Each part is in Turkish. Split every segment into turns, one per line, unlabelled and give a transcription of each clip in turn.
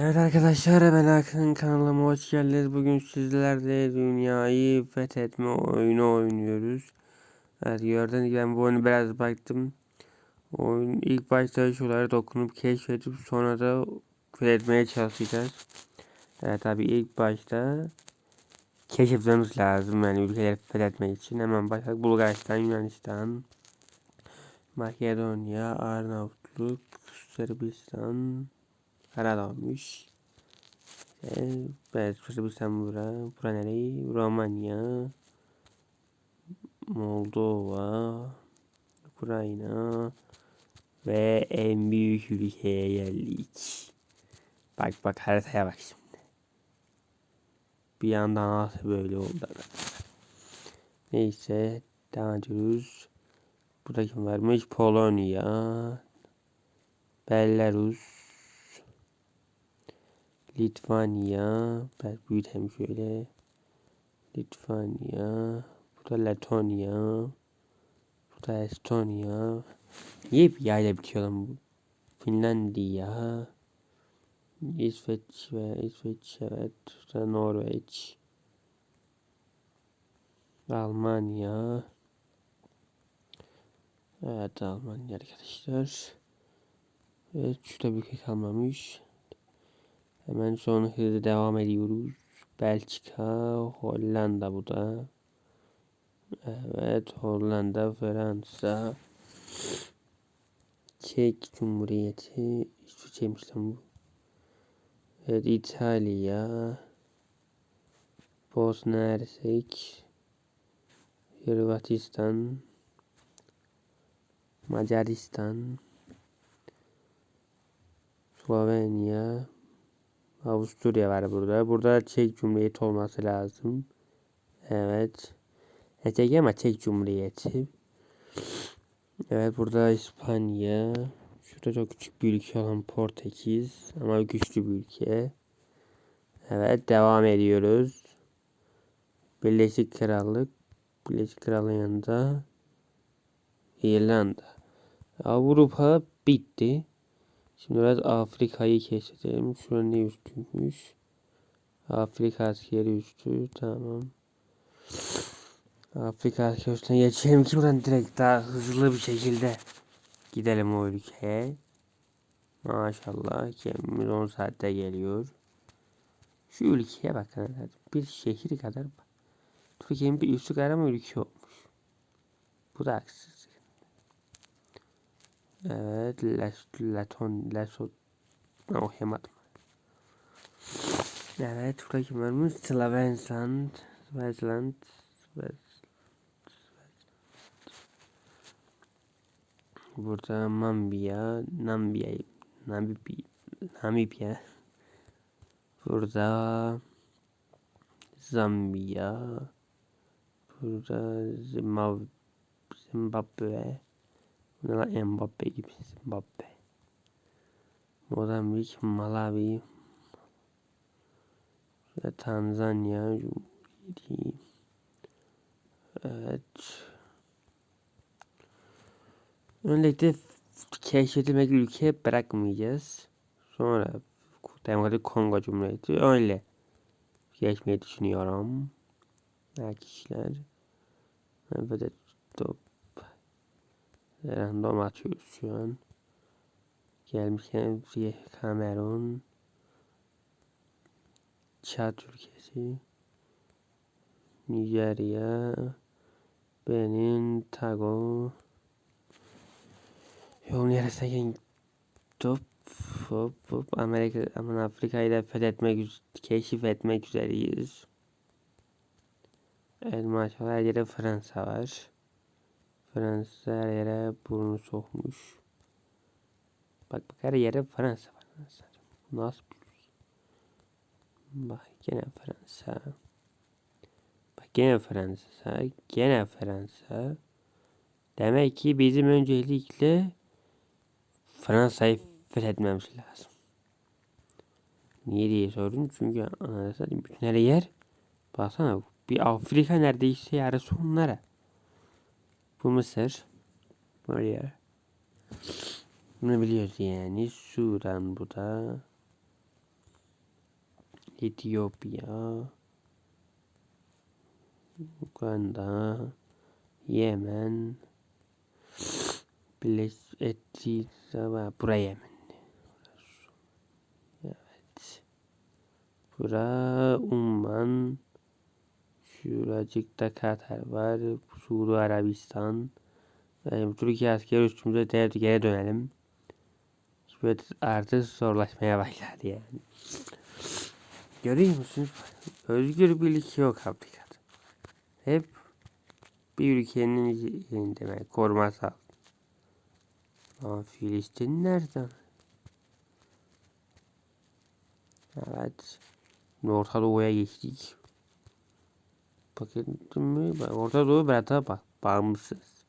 Evet arkadaşlar ben Hakan kanalıma hoş geldiniz. Bugün sizlerle dünyayı fethetme oyunu oynuyoruz. Evet gördüğünüz gibi ben bu oyunu biraz baktım. Oyun ilk başta şuraları dokunup keşfedip sonra da fethetmeye çalışacağız. Evet tabi ilk başta keşfetmemiz lazım yani ülkeleri fethetmek için. Hemen başladık Bulgaristan, Yunanistan, Makedonya, Arnavutluk, Sırbistan, Karadağmış. Evet, Sırbistan bura. Bura nereye? Romanya. Moldova. Ukrayna. Ve en büyük ülkeye geldik. Bak bak haritaya bak şimdi. Bir yandan nasıl böyle oldu. Neyse devam ediyoruz. Burada kim varmış? Polonya. Belarus. Litvanya. Ben büyütelim şöyle. Litvanya. Bu da Letonya. Bu Estonya. Niye bir yayla bitiyor? Finlandiya. İsveç ve İsveç evet. Bu Norveç. Almanya. Evet Almanya arkadaşlar. Evet şurada bir şey kalmamış. Hemen son hızlı devam ediyoruz. Belçika, Hollanda bu da. Evet Hollanda, Fransa. Çek Cumhuriyeti. İsviçre'ymiş lan bu. Evet İtalya. Bosna Hersek. Hırvatistan. Macaristan. Slovenya. Avusturya var burada. Burada Çek Cumhuriyeti olması lazım. Evet. E, Çek ama Çek Cumhuriyeti. Evet burada İspanya. Şurada çok küçük bir ülke olan Portekiz. Ama güçlü bir ülke. Evet devam ediyoruz. Birleşik Krallık. Birleşik Krallığın yanında İrlanda. Avrupa bitti. Şimdi biraz Afrika'yı keşfedelim. Şurada ne üstüymüş? Afrika askeri üstü. Tamam. Afrika askeri üstüne geçelim ki buradan direkt daha hızlı bir şekilde gidelim o ülkeye. Maşallah gemimiz 10 saatte geliyor. Şu ülkeye bakın. Bir şehir kadar. Türkiye'nin bir üstü kadar mı ülke olmuş? Bu da haksız. Evet, Leton, Lesot, okuyamadım. Evet, burada kim varmış? Slavensland, Svez, Burada Mambia, Namibia, Namibia, Namibia. Burada Zambiya. Burada Zimbabwe. Zimbabwe. Bunlar Mbappe gibi. Mbappe. Mozambik, Malawi. Ve Tanzanya Cumhuriyeti. Evet. Öncelikle keşfedilmek ülke bırakmayacağız. Sonra Demokratik Kongo Cumhuriyeti öyle geçmeyi düşünüyorum. Kişiler. Evet, top. Random atıyoruz şu an. Gelmişken Kamerun. Çat ülkesi. Nijerya. Benin, Togo. Yolun yarısına top hop hop Amerika aman Afrika'yı da fethetmek keşif etmek üzereyiz. Evet maşallah Fransa var. Fransa her yere burnu sokmuş. Bak bak her yere Fransa var. Nasıl şey? Bak gene Fransa. Bak gene Fransa. Gene Fransa. Demek ki bizim öncelikle Fransa'yı fethetmemiz lazım. Niye diye sordum. Çünkü anasını bütün her yer baksana bir Afrika neredeyse yarısı onlara. Bu Mısır. Yer. Bunu biliyoruz yani. Sudan bu da. Etiyopya, Uganda, Yemen, Birleşik Etiyopya, buraya Yemen. Evet. Bura Umman, şuracıkta Katar var, Suudi Arabistan. Yani Türkiye askeri üstümüze geri dönelim. Böyle artık zorlaşmaya başladı yani. Görüyor musunuz? Özgür bir ülke yok Afrika'da. Hep bir ülkenin elinde korumasal. Ama Filistin nereden? Evet. Orta Doğu'ya geçtik. Bakın mı? Orta Doğu daha bak. Bağımsız.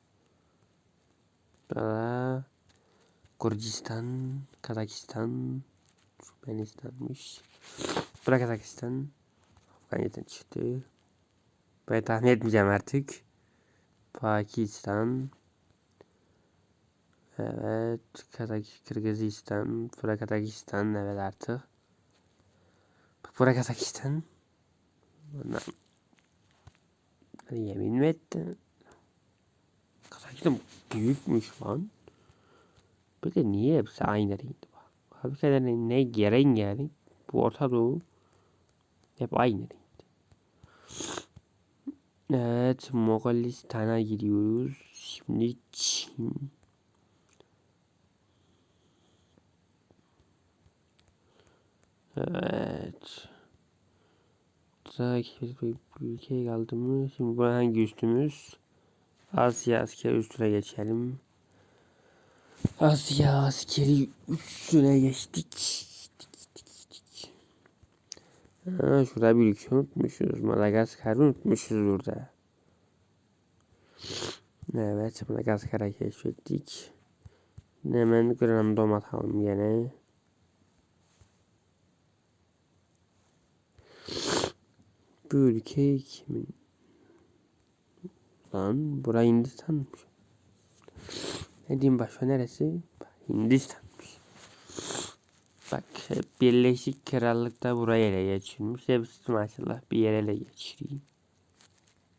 Daha Gürcistan, Kazakistan, Türkmenistan'mış. Bırak Kazakistan. Afganistan çıktı. Ben tahmin etmeyeceğim artık. Pakistan. Evet. Kazak Kırgızistan. Bırak Kazakistan. Evet artık. Bırak Kazakistan. Bundan. Yemin mi etti? Kazakistan büyükmüş lan. Bir de niye hepsi aynı renkti? Hakikaten ne geren yani? Bu Orta Doğu hep aynı renkti. Evet, Moğolistan'a gidiyoruz. Şimdi Çin. Evet. Bir ülkeye kaldı mı? Şimdi bu hangi üstümüz? Asya asker üstüne geçelim. Asya askeri üstüne geçtik. Ha, şurada bir ülke unutmuşuz. Madagaskar'ı unutmuşuz burada. Evet Madagaskar'a keşfettik. Hemen random atalım gene. Bu ülke kimin? Lan bura Hindistan'mış. Ne diyeyim başka neresi? Hindistan'mış. Bak Birleşik Krallık'ta buraya ele geçirmiş. Hepsi maşallah bir yere ele geçireyim.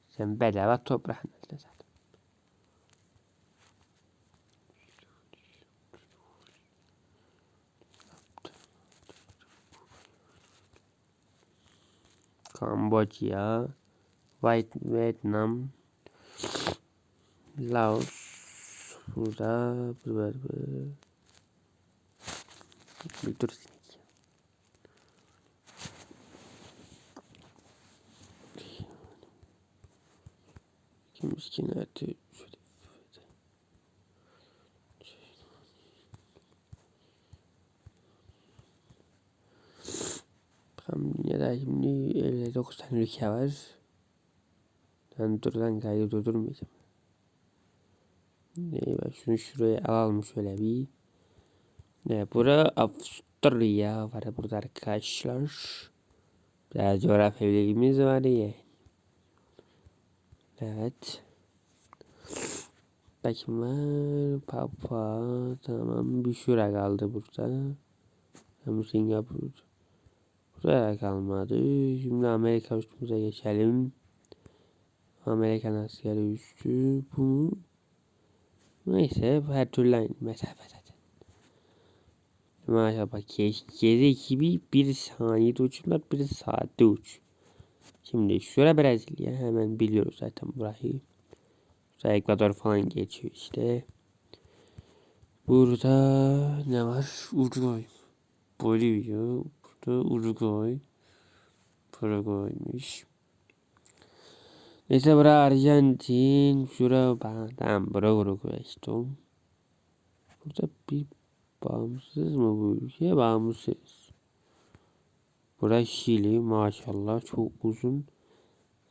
Sen bedava toprağın zaten. Kamboçya, Vietnam, Laos, burada, burada, dur sinek. Kim miskin nerede? Dünyada şimdi 59 tane ülke var. Ben durdan kaydı durdurmayacağım. Bak şunu şuraya alalım şöyle bir. Ne bura Avusturya var burada arkadaşlar. Biraz coğrafya bilgimiz var ya. Evet. Bakayım var. Papa. Tamam. Bir şura kaldı burada. Hem Singapur. Buraya kalmadı. Şimdi Amerika üstümüze geçelim. Amerikan askeri üstü. Bu Neyse her türlü aynı mesafe zaten. Maşallah bak gezi ekibi bir saniyede uçurlar bir saatte uç. Şimdi şura Brezilya hemen biliyoruz zaten burayı. Burada Ekvador falan geçiyor işte. Burada ne var? Uruguay. Bolivya. Burada Uruguay. Paraguay'mış. Neyse bura Arjantin. Şura tamam bura Uruguay işte. Burada bir bağımsız mı bu ülke? Bağımsız. Bura Şili maşallah çok uzun.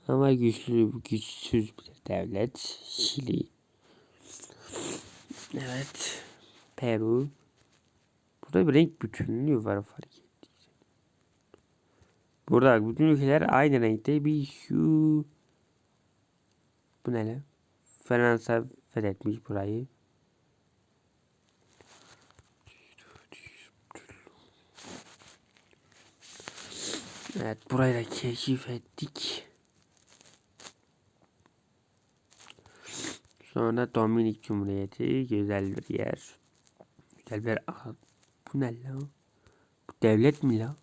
Ama güçlü, güçsüz bir devlet. Şili. Evet. Peru. Burada bir renk bütünlüğü var fark. Burada bütün ülkeler aynı renkte bir şu bu ne lan? Fransa fethetmiş burayı. Evet burayı da keşif ettik. Sonra Dominik Cumhuriyeti güzel bir yer. Güzel bir Aha, bu ne lan? Bu devlet mi lan?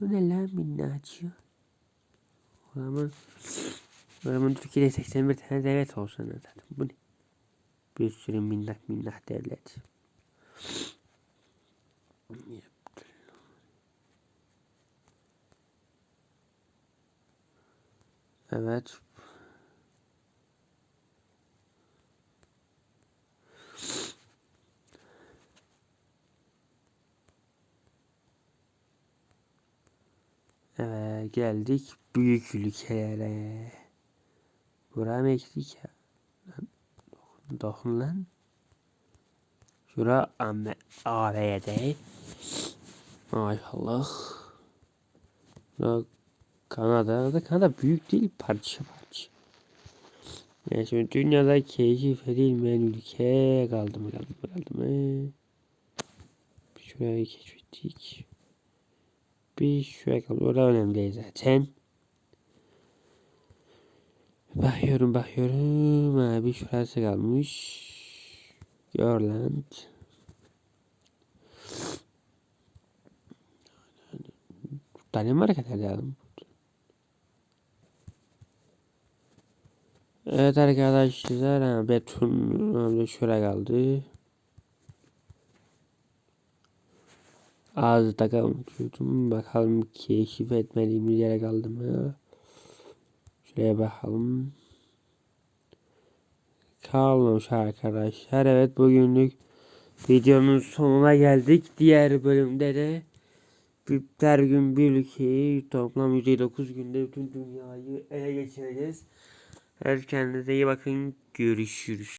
Bu ne lan minnacık? O zaman, o zaman Türkiye'de 81 tane devlet olsa ne zaten bu ne? Bir sürü minnak minnak devlet. Evet. Geldik büyük ülkelere. Buraya? Lan, Dokun, dokun lan. Şura ABD. Maşallah. Şura Kanada. Da Kanada büyük değil parça parça. Yani şimdi dünyada keşif edilmeyen ülke kaldı mı kaldı mı kaldı mı? Şurayı keşfettik. Bir şuraya kaldı. Orada önemli değil zaten. Bakıyorum bakıyorum. Abi şurası kalmış. Görland. Danimarka nerede adam? Evet arkadaşlar. Abi şuraya kaldı. Ağzı takılmıştım. Bakalım keşif etmediğimiz yere kaldı mı? Şuraya bakalım. Kalmamış arkadaşlar. Evet bugünlük videonun sonuna geldik. Diğer bölümde de her gün bir ülkeyi toplam 109 günde bütün dünyayı ele geçireceğiz. Her kendinize iyi bakın. Görüşürüz.